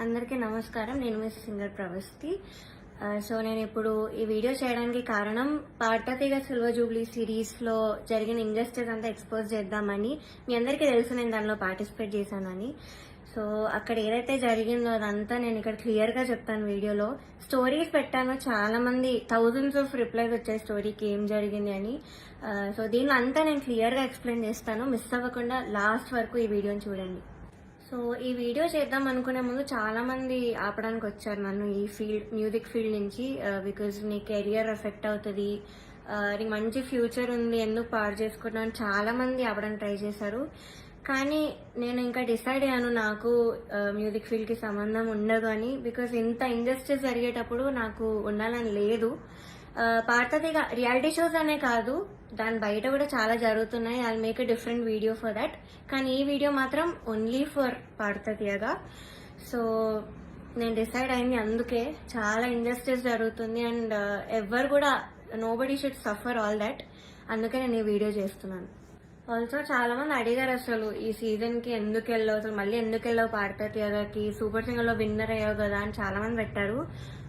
అందరికీ నమస్కారం. నేను మిస్ సింగర్ ప్రవస్తి సో నేను ఇప్పుడు ఈ వీడియో చేయడానికి కారణం పార్టతీగ సిల్వర్ జూబ్లీ సిరీస్లో జరిగిన ఇంజస్టిస్ అంతా ఎక్స్పోజ్ చేద్దామని మీ అందరికీ తెలుసు నేను దానిలో పార్టిసిపేట్ చేశానని. సో అక్కడ ఏదైతే జరిగిందో అదంతా నేను ఇక్కడ క్లియర్గా చెప్తాను వీడియోలో. స్టోరీస్ పెట్టాను. చాలా మంది థౌజండ్స్ ఆఫ్ రిప్లైస్ వచ్చాయి స్టోరీకి ఏం జరిగింది అని. సో దీనిలో అంతా నేను క్లియర్గా ఎక్స్ప్లెయిన్ చేస్తాను. మిస్ అవ్వకుండా లాస్ట్ వరకు ఈ వీడియోని చూడండి. సో ఈ వీడియో చేద్దాం అనుకునే ముందు చాలామంది ఆపడానికి వచ్చారు నన్ను ఈ ఫీల్డ్ మ్యూజిక్ ఫీల్డ్ నుంచి బికాజ్ నీ కెరియర్ ఎఫెక్ట్ అవుతుంది. నీ నీకు మంచి ఫ్యూచర్ ఉంది ఎందుకు పాడు చేసుకుంటున్నావు అని చాలా మంది ఆపడానికి ట్రై చేశారు. కానీ నేను ఇంకా డిసైడ్ అయ్యాను నాకు మ్యూజిక్ ఫీల్డ్కి సంబంధం ఉండదు అని బికాజ్ ఇంత ఇండస్ట్రీ జరిగేటప్పుడు నాకు ఉండాలని లేదు. ఆ, రియాలిటీ షోస్ అనే కాదు. దాని బయట కూడా చాలా జరుగుతున్నాయి. I make a different video for that కానీ ఈ వీడియో మాత్రం ఓన్లీ ఫర్ పాడతదియగా సో నేను డిసైడ్ అయింది అందుకే. చాలా ఇండస్ట్రీస్ జరుగుతుంది అండ్ uh, ఎవరు కూడా nobody should suffer all that అందుకే నేను ఈ వీడియో చేస్తున్నాను. ఆల్సో చాలా మంది అడిగారు అసలు ఈ సీజన్కి ఎందుకు వెళ్ళావు? అసలు మళ్ళీ ఎందుకు వెళ్ళావు పాడతీయగాకి సూపర్ సింగర్లో విన్నర్ అయ్యావు కదా అని చాలా మంది పెట్టారు.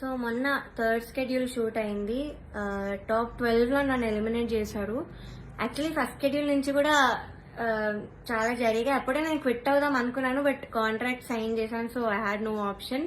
సో మొన్న థర్డ్ స్కెడ్యూల్ షూట్ అయింది. టాప్ ట్వెల్వ్లో నన్ను ఎలిమినేట్ చేశారు. యాక్చువల్లీ ఫస్ట్ షెడ్యూల్ నుంచి కూడా చాలా జరిగాయి. అప్పుడే నేను క్విట్ అవుదాం అనుకున్నాను బట్ కాంట్రాక్ట్ సైన్ చేశాను so I had no option.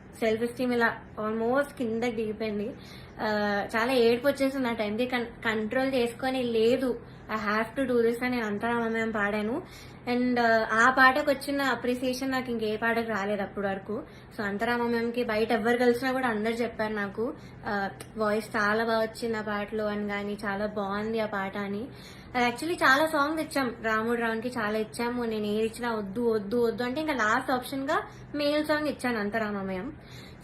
Self esteem ఇలా ఆల్మోస్ట్ కిందకి దిగిపోయింది. చాలా ఏడుపు వచ్చేసింది ఆ టైంకి. కంట్రోల్ చేసుకొని లేదు I have to do this అని నేను అంతరామయం పాడాను. అండ్ ఆ పాటకు వచ్చిన అప్రిసియేషన్ నాకు ఇంకే పాటకు రాలేదు అప్పటి వరకు. సో అంతరామయంకి బయట ఎవరు కలిసినా కూడా అందరు చెప్పారు నాకు వాయిస్ చాలా బాగా వచ్చింది ఆ పాటలో అని కానీ చాలా బాగుంది ఆ పాట అని. అది యాక్చువల్లీ చాలా సాంగ్స్ ఇచ్చాం. రాముడు రావుకి చాలా ఇచ్చాము. నేను ఏది ఇచ్చినా వద్దు వద్దు వద్దు అంటే ఇంకా లాస్ట్ ఆప్షన్గా మేల్ సాంగ్ ఇచ్చాను అంతరామమయం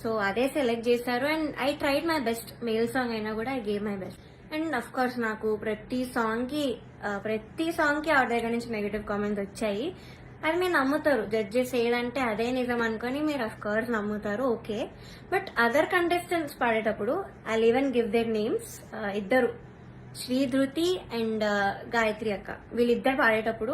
సో అదే సెలెక్ట్ చేశారు. And I tried my best male song అయినా కూడా I gave my best and of course నాకు ప్రతి సాంగ్కి ప్రతి సాంగ్కి ఆ ఆవిడ దగ్గర నుంచి నెగిటివ్ కామెంట్స్ వచ్చాయి అది మీరు నమ్ముతారు. జడ్జెస్ ఏదంటే అదే నిజం అనుకొని మీరు అఫ్ కోర్స్ నమ్ముతారు ఓకే బట్ అదర్ కంటెస్టెంట్స్ పాడేటప్పుడు I even give their names ఇద్దరు. శ్రీ ధృతి అండ్ గాయత్రి అక్క వీళ్ళిద్దరు పాడేటప్పుడు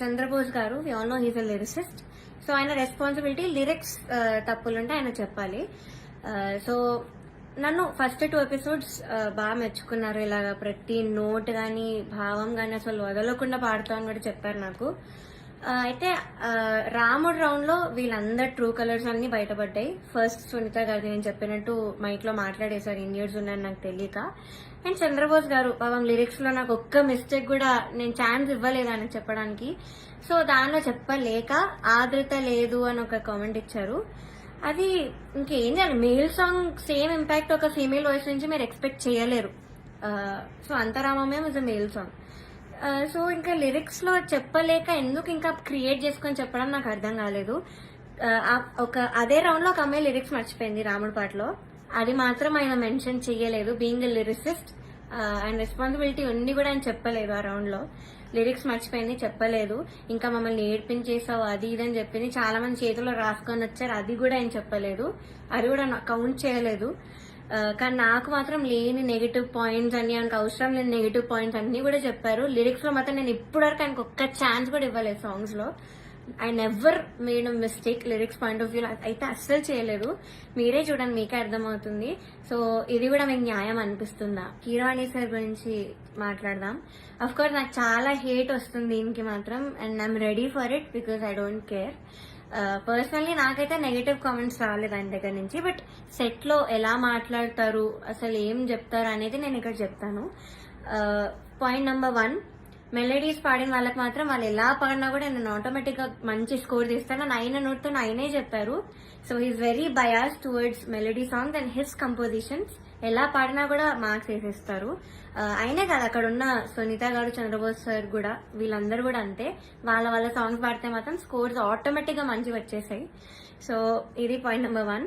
చంద్రబోస్ గారు we all know he's a lyricist so ఆయన రెస్పాన్సిబిలిటీ లిరిక్స్ uh, తప్పులుంటే ఆయన చెప్పాలి. Uh, సో నన్ను ఫస్ట్ టూ ఎపిసోడ్స్ బాగా మెచ్చుకున్నారు. ఇలాగ ప్రతి నోట్ కానీ భావం కానీ అసలు వదలకుండా పాడతామని కూడా చెప్పారు నాకు. Uh, అయితే రాముడు రౌండ్లో వీళ్ళందరూ వీళ్ళందరు ట్రూ కలర్స్ అన్ని బయటపడ్డాయి. ఫస్ట్ సునీత గారిది నేను చెప్పినట్టు మైక్లో మాట్లాడేశారు మాట్లాడేశారు. ఇయర్స్ ఉన్నాయని నాకు తెలియక. అండ్ చంద్రబోస్ గారు పాపం లిరిక్స్లో నాకు ఒక్క మిస్టేక్ కూడా నేను ఛాన్స్ ఇవ్వలేదని చెప్పడానికి. సో దానిలో చెప్పలేక ఆదృత లేదు అని ఒక కామెంట్ ఇచ్చారు. అది ఇంకేం చేయాలి? మేల్ సాంగ్ సేమ్ ఇంపాక్ట్ ఒక ఫీమేల్ వాయిస్ నుంచి మీరు ఎక్స్పెక్ట్ చేయలేరు. So అంతరామమే is a male song so ఇంకా లిరిక్స్లో చెప్పలేక ఎందుకు ఇంకా క్రియేట్ చేసుకొని చెప్పడం నాకు అర్థం కాలేదు. ఒక అదే రౌండ్లో ఒక అమ్మాయి లిరిక్స్ మర్చిపోయింది రాముడి పాటలో. అది మాత్రం ఆయన మెన్షన్ చేయలేదు బీయింగ్ లిరిసిస్ట్ ఆయన రెస్పాన్సిబిలిటీ ఉంది కూడా ఆయన చెప్పలేదు ఆ రౌండ్లో. లిరిక్స్ మర్చిపోయింది చెప్పలేదు. ఇంకా మమ్మల్ని ఏడ్పించేసావు అది ఇది అని చెప్పింది చాలా మంది చేతిలో రాసుకొని వచ్చారు. అది కూడా ఆయన చెప్పలేదు. అది కూడా కౌంట్ చేయలేదు. Uh, కానీ నాకు మాత్రం లేని నెగిటివ్ పాయింట్స్ అన్ని ఆయనకు అవసరం లేని నెగిటివ్ పాయింట్స్ అన్ని కూడా చెప్పారు. లిరిక్స్లో మాత్రం నేను ఇప్పటివరకు ఆయనకు ఒక్క ఛాన్స్ కూడా ఇవ్వలేదు సాంగ్స్లో. I never made mistake lyrics point of view అయితే అస్సలు చేయలేదు. మీరే చూడండి మీకే అర్థమవుతుంది. సో ఇది కూడా మీకు న్యాయం అనిపిస్తుందా? కీరవాణి సార్ గురించి మాట్లాడదాం. అఫ్ కోర్స్ నాకు చాలా హేట్ వస్తుంది దీనికి మాత్రం and I'm ready for it because I don't care personally నాకైతే నెగటివ్ కామెంట్స్ రాలేదు ఆయన దగ్గర నుంచి బట్ సెట్లో ఎలా మాట్లాడతారు అసలు ఏం చెప్తారు అనేది నేను ఇక్కడ చెప్తాను. పాయింట్ నెంబర్ వన్ మెలడీస్ పాడిన వాళ్ళకి మాత్రం వాళ్ళు ఎలా పాడినా కూడా నేను ఆటోమేటిక్గా మంచి స్కోర్ తీస్తాను. నైన్ నోట్తో ఆయనే చెప్పారు. So he's very bias towards melody songs and his compositions ఎలా పాడినా కూడా మార్క్స్ వేసేస్తారు. అయినా అయినే కాదు అక్కడ ఉన్న సునీత గారు చంద్రబోస్ సార్ కూడా వీళ్ళందరూ కూడా అంతే. వాళ్ళ వాళ్ళ సాంగ్స్ పాడితే మాత్రం స్కోర్స్ ఆటోమేటిక్గా మంచిగా మంచి వచ్చేసాయి. సో ఇది point number one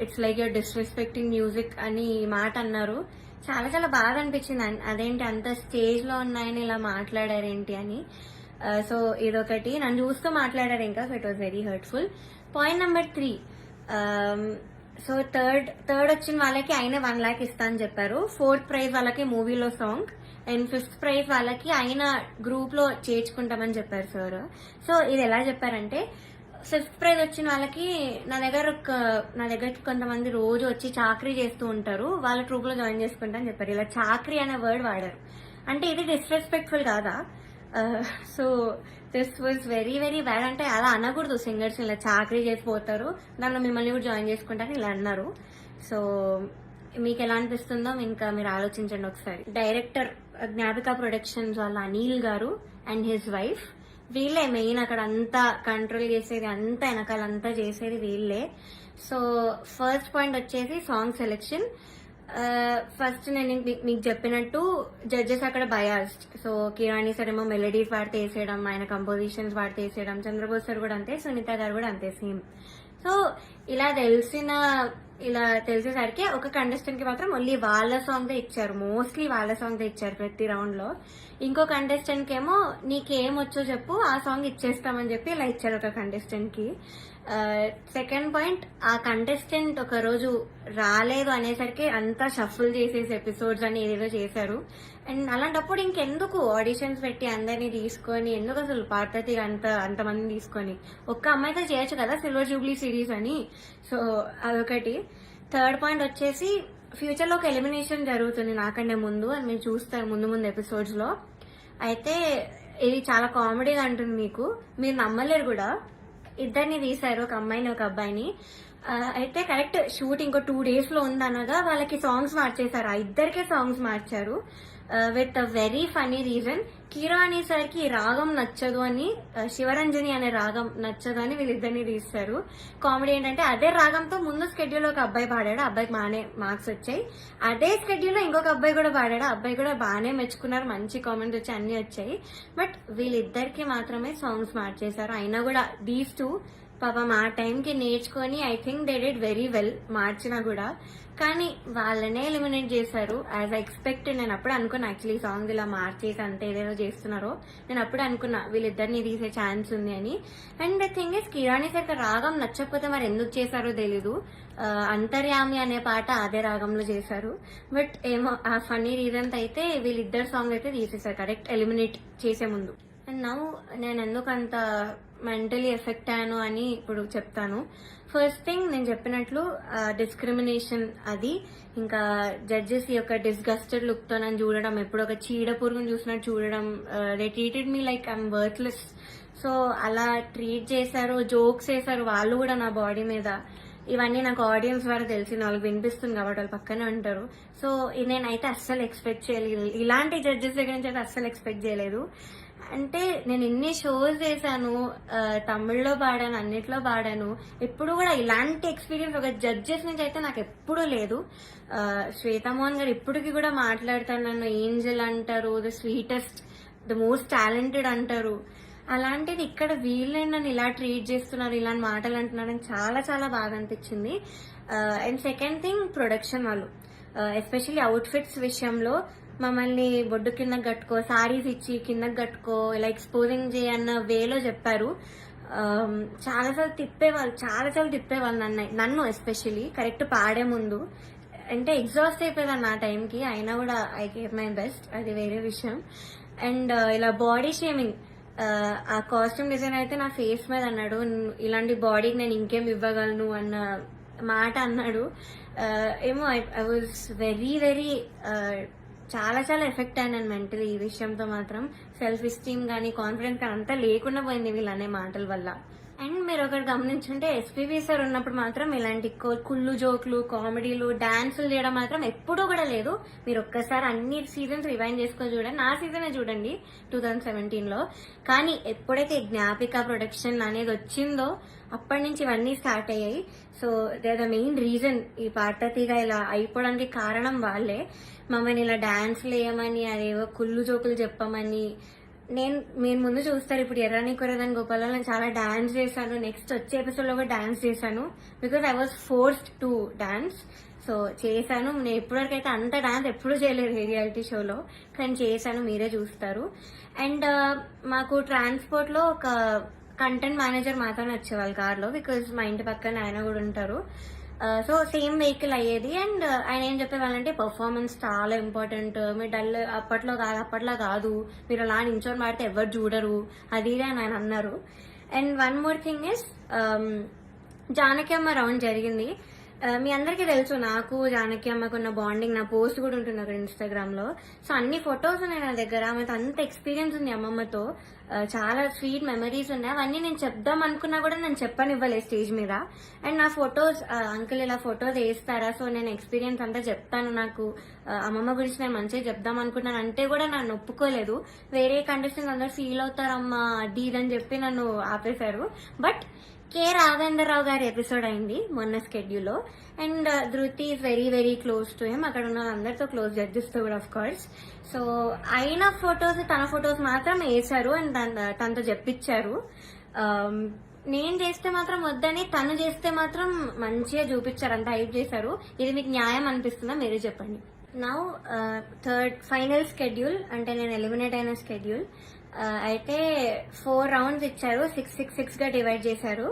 It's like your disrespecting music అని మాట అన్నారు. చాలా చాలా బాగా అనిపించింది. అన్- అదేంటి అంత స్టేజ్లో ఉన్నాయని ఇలా మాట్లాడారేంటి అని. సో ఇదొకటి. నన్ను చూస్తూ మాట్లాడారు ఇంకా so it was very hurtful point number three so third third వచ్చిన వాళ్ళకి ఆయన వన్ ల్యాక్ ఇస్తా అని చెప్పారు. ఫోర్త్ ప్రైజ్ వాళ్ళకి మూవీలో సాంగ్ అండ్ ఫిఫ్త్ ప్రైజ్ వాళ్ళకి ఆయన గ్రూప్లో చేర్చుకుంటామని చెప్పారు సార్ సో ఇది ఎలా చెప్పారంటే ఫిఫ్త్ ప్రైజ్ వచ్చిన వాళ్ళకి నా దగ్గర ఒక నా దగ్గరికి కొంతమంది రోజు వచ్చి చాకరీ చేస్తూ ఉంటారు. వాళ్ళ ట్రూప్లో జాయిన్ చేసుకుంటా అని చెప్పారు. ఇలా చాకరీ అనే వర్డ్ వాడారు. అంటే ఇది డిస్రెస్పెక్ట్ఫుల్ కాదా? So this was very very bad అంటే అలా అనకూడదు సింగర్స్ ఇలా చాకరీ చేసిపోతారు. దానిలో మిమ్మల్ని కూడా జాయిన్ చేసుకుంటారని ఇలా అన్నారు. సో మీకు ఎలా అనిపిస్తుందో ఇంకా మీరు ఆలోచించండి ఒకసారి. డైరెక్టర్ జ్ఞాపిక ప్రొడక్షన్స్ వాళ్ళ అనిల్ గారు అండ్ హిస్ వైఫ్ వీళ్ళే మెయిన్ అక్కడ అంతా కంట్రోల్ చేసేది అంతా వెనకాల అంతా చేసేది వీళ్ళే. సో ఫస్ట్ పాయింట్ వచ్చేసి సాంగ్ సెలెక్షన్ ఫస్ట్ నేను మీకు చెప్పినట్టు జడ్జెస్ అక్కడ బయాస్డ్ సో కిరాణి సార్ ఏమో మెలడీస్ వాడితే వేసేయడం ఆయన కంపోజిషన్స్ వాడితే వేసేయడం చంద్రబోస్ సార్ కూడా అంతే సునీత గారు కూడా అంతే సేమ్ సో ఇలా తెలిసిన ఇలా తెలిసేసరికి ఒక కంటెస్టెంట్కి మాత్రం ఓన్లీ వాళ్ళ సాంగ్ ఇచ్చారు. మోస్ట్లీ వాళ్ళ సాంగ్ ఇచ్చారు ప్రతి రౌండ్లో. ఇంకో కంటెస్టెంట్కి ఏమో నీకేం వచ్చో చెప్పు ఆ సాంగ్ ఇచ్చేస్తామని చెప్పి ఇలా ఇచ్చారు ఒక కంటెస్టెంట్కి. సెకండ్ పాయింట్ ఆ కంటెస్టెంట్ ఒక రోజు రాలేదు అనేసరికి అంతా షఫుల్ చేసేసి ఎపిసోడ్స్ అని ఏదేదో చేశారు. అండ్ అలాంటప్పుడు ఇంకెందుకు ఆడిషన్స్ పెట్టి అందరినీ తీసుకొని ఎందుకు అసలు పార్వతి అంత అంతమందిని తీసుకొని? ఒక్క అమ్మాయితో చేయొచ్చు కదా సిల్వర్ జూబ్లీ సిరీస్ అని? సో అదొకటి. థర్డ్ పాయింట్ వచ్చేసి ఫ్యూచర్లో ఒక ఎలిమినేషన్ జరుగుతుంది నాకంటే ముందు అని మేము చూస్తాం ముందు ముందు ఎపిసోడ్స్లో. అయితే ఇది చాలా కామెడీగా అంటుంది మీకు. మీరు నమ్మలేరు కూడా. ఇద్దరిని తీశారు ఒక అమ్మాయిని ఒక అబ్బాయిని. అయితే కరెక్ట్ షూట్ ఇంకో టూ డేస్లో ఉందనగా వాళ్ళకి సాంగ్స్ మార్చేశారు. ఆ ఇద్దరికే సాంగ్స్ మార్చారు. With a very funny reason కీరా అనేసరికి ఈ రాగం నచ్చదు అని uh, శివరంజని అనే రాగం నచ్చదు అని వీళ్ళిద్దరిని తీస్తారు కామెడీ ఏంటంటే అదే రాగంతో ముందు స్కెడ్యూల్ ఒక అబ్బాయి పాడాడు అబ్బాయికి బాగానే మార్క్స్ వచ్చాయి. అదే స్కెడ్యూల్లో ఇంకొక అబ్బాయి కూడా పాడాడు ఆ అబ్బాయి కూడా బాగానే మెచ్చుకున్నారు మంచి కామెంట్స్ వచ్చి అన్ని వచ్చాయి. బట్ వీళ్ళిద్దరికి మాత్రమే సాంగ్స్ మార్చేశారు అయినా కూడా దీస్ టూ పాపం ఆ టైంకి నేర్చుకొని I think they did very well మార్చినా కూడా. కానీ వాళ్ళనే ఎలిమినేట్ చేశారు. యాజ్ ఎక్స్పెక్ట్ నేను అప్పుడు అనుకున్నా యాక్చువల్లీ సాంగ్ ఇలా మార్చేసి అంత ఏదేదో చేస్తున్నారో. నేను అప్పుడు అనుకున్నా వీళ్ళిద్దరిని తీసే ఛాన్స్ ఉంది అని. And the thing is Keeravani sir రాగం నచ్చకపోతే మరి ఎందుకు చేశారో తెలీదు. అంతర్యామి అనే పాట అదే రాగంలో చేశారు. బట్ ఏమో ఆ ఫన్నీ రీజన్స్ అయితే వీళ్ళిద్దరు సాంగ్ అయితే తీసేశారు. కరెక్ట్ ఎలిమినేట్ చేసే ముందు. అండ్ నౌ నేను ఎందుకు అంత మెంటలీ ఎఫెక్ట్ అయ్యాను అని ఇప్పుడు చెప్తాను. ఫస్ట్ థింగ్ నేను చెప్పినట్లు డిస్క్రిమినేషన్ అది. ఇంకా జడ్జెస్ యొక్క డిస్గస్టెడ్ లుక్తో నన్ను చూడడం ఎప్పుడు ఒక చీడ పురుగును చూసినట్టు చూడడం they treated me like I'm worthless so అలా ట్రీట్ చేశారు జోక్స్ చేశారు వాళ్ళు కూడా నా బాడీ మీద. ఇవన్నీ నాకు ఆడియన్స్ ద్వారా తెలిసి వాళ్ళకి వినిపిస్తుంది కాబట్టి వాళ్ళు పక్కనే ఉంటారు. సో నేనైతే అస్సలు ఎక్స్పెక్ట్ చేయలేదు. ఇలాంటి జడ్జెస్ దగ్గర నుంచి అయితే అస్సలు ఎక్స్పెక్ట్ చేయలేదు. అంటే నేను ఎన్ని షోస్ చేశాను తమిళ్ళో పాడాను అన్నిట్లో పాడాను. ఎప్పుడు కూడా ఇలాంటి ఎక్స్పీరియన్స్ ఒక జడ్జెస్ నుంచి అయితే నాకు ఎప్పుడూ లేదు. శ్వేతమోహన్ శ్వేతామోహన్ గారు ఇప్పటికీ కూడా మాట్లాడతాను నన్ను ఏంజల్ అంటారు the sweetest the most talented అంటారు. అలాంటిది ఇక్కడ వీళ్ళే నన్ను ఇలా ట్రీట్ చేస్తున్నారు ఇలాంటి మాటలు అంటున్నారు అని చాలా చాలా బాగా అనిపించింది. అండ్ సెకండ్ థింగ్ ప్రొడక్షన్ వాళ్ళు. ఎస్పెషల్లీ అవుట్ఫిట్స్ విషయంలో మమ్మల్ని బొడ్డు కింద కట్టుకో సారీస్ ఇచ్చి కిందకి కట్టుకో ఇలా ఎక్స్పోజింగ్ చేయన్న వేలో చెప్పారు. చాలా చాలాసార్లు తిప్పేవాళ్ళు చాలా చాలా తిప్పేవాళ్ళు నన్ను నన్ను ఎస్పెషల్లీ కరెక్ట్ పాడే ముందు. అంటే ఎగ్జాస్ట్ అయిపోయేదాన్ని ఆ టైంకి అయినా కూడా ఐ గేవ్ మై బెస్ట్ అది వేరే విషయం. అండ్ uh, ఇలా బాడీ షేమింగ్ uh, ఆ కాస్ట్యూమ్ డిజైన్ అయితే నా ఫేస్ మీద అన్నాడు ఇలాంటి బాడీకి నేను ఇంకేం ఇవ్వగలను అన్న మాట అన్నాడు. Uh, ఏమో ఐ వాజ్ వెరీ వెరీ చాలా చాలా ఎఫెక్ట్ అయినాను మెంటలీ ఈ విషయంతో మాత్రం. సెల్ఫ్ ఎస్టీమ్ కానీ కాన్ఫిడెన్స్ కానీ అంతా లేకుండా పోయింది వీళ్ళు అనే మాటల వల్ల. అండ్ మీరు ఒకటి గమనించుంటే ఎస్పీబీ సార్ ఉన్నప్పుడు మాత్రం ఇలాంటి కుళ్ళు జోకులు కామెడీలు డాన్సులు చేయడం మాత్రం ఎప్పుడూ కూడా లేదు. మీరు ఒక్కసారి అన్ని సీజన్స్ రివైండ్ చేసుకొని చూడండి. నా సీజనే చూడండి టూ థౌజండ్ సెవెంటీన్లో. కానీ ఎప్పుడైతే జ్ఞాపిక ప్రొడక్షన్ అనేది వచ్చిందో అప్పటి నుంచి ఇవన్నీ స్టార్ట్ అయ్యాయి. So they the main reason ఈ పార్టీగా ఇలా అయిపోవడానికి కారణం వాళ్ళే. మమ్మల్ని ఇలా డాన్స్లు వేయమని అదేవో కుళ్ళు జోకులు చెప్పమని నేను నేను ముందు చూస్తారు. ఇప్పుడు ఎర్రని కొరదని గోపాలలో నేను చాలా డాన్స్ చేశాను. నెక్స్ట్ వచ్చే ఎపిసోడ్లో కూడా డాన్స్ చేశాను. Because I was forced to dance so చేశాను. నేను ఇప్పటివరకు అయితే అంత డాన్స్ ఎప్పుడూ చేయలేదు రియాలిటీ షోలో కానీ చేశాను. మీరే చూస్తారు. అండ్ uh, మాకు ట్రాన్స్పోర్ట్లో ఒక కంటెంట్ మేనేజర్ మాత్రమే వచ్చేవాళ్ళు కార్లో బికాజ్ మా ఇంటి పక్కన ఆయన కూడా ఉంటారు. సో సేమ్ వెహికల్ అయ్యేది. అండ్ uh, ఆయన ఏం చెప్పేవాళ్ళంటే పర్ఫార్మెన్స్ చాలా ఇంపార్టెంట్ మీరు డల్ అప్పట్లో కాదు అప్పట్లో కాదు. మీరు అలా నించొని మాడితే ఎవరు చూడరు. అది అని ఆయన అన్నారు. And one more thing is Janaki అమ్మ రౌండ్ జరిగింది. మీ అందరికీ తెలుసు నాకు జానకి అమ్మకు ఉన్న బాండింగ్ నా పోస్ట్ కూడా ఉంటుంది అక్కడ ఇన్స్టాగ్రామ్లో. సో అన్ని ఫొటోస్ ఉన్నాయి నా దగ్గర. ఆమెతో అంత ఎక్స్పీరియన్స్ ఉంది అమ్మమ్మతో. చాలా స్వీట్ మెమరీస్ ఉన్నాయి. అవన్నీ నేను చెప్దాం అనుకున్నా కూడా నేను చెప్పనివ్వలేదు స్టేజ్ మీద. అండ్ నా ఫొటోస్ అంకుల్ ఇలా ఫొటోస్ వేస్తారా? సో నేను ఎక్స్పీరియన్స్ అంతా చెప్తాను నాకు. అమ్మమ్మ గురించి నేను మంచిగా చెప్దాం అనుకున్నాను అంటే కూడా నన్ను ఒప్పుకోలేదు. వేరే కండిషన్ అందరూ ఫీల్ అవుతారమ్మా అది చెప్పి నన్ను ఆపేశారు. బట్ కే రాఘవేంద్రరావు గారి ఎపిసోడ్ అయింది మొన్న స్కెడ్యూల్లో and uh, Dhriti is very very close to him అక్కడ ఉన్న అందరితో క్లోజ్ జడ్జెస్తో కూడా ఆఫ్ కోర్స్ సో అయిన ఫొటోస్ తన ఫొటోస్ మాత్రం వేశారు అండ్ తన- తనతో చెప్పించారు. Um, నేను చేస్తే మాత్రం వద్దని తను చేస్తే మాత్రం మంచిగా చూపించారు అంత హైప్ చేశారు. ఇది మీకు న్యాయం అనిపిస్తుందా? మీరే చెప్పండి. నౌ థర్డ్ ఫైనల్ స్కెడ్యూల్ అంటే నేను ఎలిమినేట్ అయిన స్కెడ్యూల్ అయితే ఫోర్ రౌండ్స్ ఇచ్చారు. సిక్స్ సిక్స్ సిక్స్గా డివైడ్ చేశారు.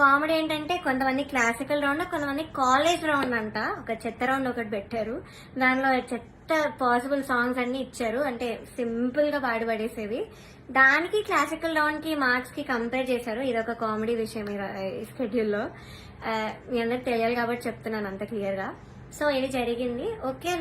కామెడీ ఏంటంటే కొంతమంది క్లాసికల్ రౌండ్ కొంతమంది కాలేజ్ రౌండ్ అంట. ఒక చెత్త రౌండ్ ఒకటి పెట్టారు. దానిలో చెత్త పాసిబుల్ సాంగ్స్ అన్ని ఇచ్చారు. అంటే సింపుల్గా పాడిపడేసేవి దానికి క్లాసికల్ రౌండ్కి మార్క్స్కి కంపేర్ చేశారు. ఇది ఒక కామెడీ విషయం ఈ స్కెడ్యూల్లో మీ అందరికి తెలియాలి కాబట్టి చెప్తున్నాను అంత క్లియర్గా. సో ఇది జరిగింది. ఓకే